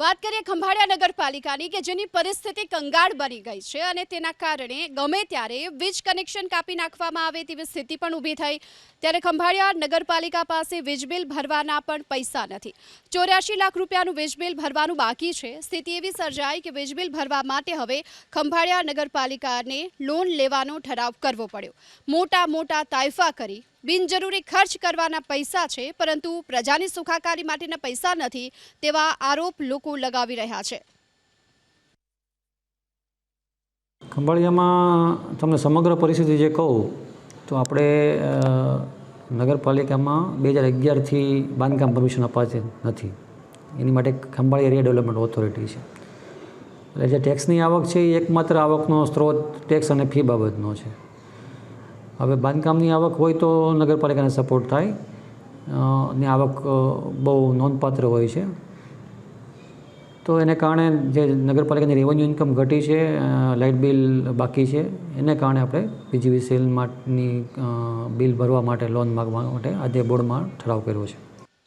વાત કરીએ ખંભાળિયા નગરપાલિકાની કે જેની પરિસ્થિતિ કંગાળ બની ગઈ છે અને તેના કારણે ગમે ત્યારે વીજ કનેક્શન કાપી નાખવામાં આવે તેવી સ્થિતિ પણ ઊભી થઈ. ત્યારે ખંભાળિયા નગરપાલિકા પાસે વીજ બિલ ભરવાના પણ પૈસા નથી. ચોર્યાસી લાખ રૂપિયાનું વીજ બિલ ભરવાનું બાકી છે. સ્થિતિ એવી સર્જાઈ કે વીજ બિલ ભરવા માટે હવે ખંભાળિયા નગરપાલિકાને લોન લેવાનો ઠરાવ કરવો પડ્યો. મોટા મોટા તાયફા કરી બિનજરૂરી ખર્ચ કરવાના પૈસા છે, પરંતુ પ્રજાની સુખાકારી માટેના પૈસા નથી તેવા આરોપ લોકો લગાવી રહ્યા છે. ખંભાળિયામાં તમને સમગ્ર પરિસ્થિતિ જે કહું, તો આપણે નગરપાલિકામાં બે હજાર અગિયારથી બાંધકામ પરમિશન અપાતી નથી. એની માટે ખંભાળિયા એરિયા ડેવલપમેન્ટ ઓથોરિટી છે. એટલે જે ટેક્સની આવક છે એ એકમાત્ર આવકનો સ્ત્રોત ટેક્સ અને ફી બાબતનો છે. હવે બાંધકામની આવક હોય તો નગરપાલિકાને સપોર્ટ થાય. ને આવક બહુ નોંધપાત્ર હોય છે. તો એને કારણે જે નગરપાલિકાની રેવન્યુ ઇન્કમ ઘટી છે લાઇટ બિલ બાકી છે એને કારણે આપણે પીજીવીસીએલ માટેની અ, બિલ ભરવા માટે લોન માગવા માટે આજે બોર્ડમાં ઠરાવ કર્યો છે.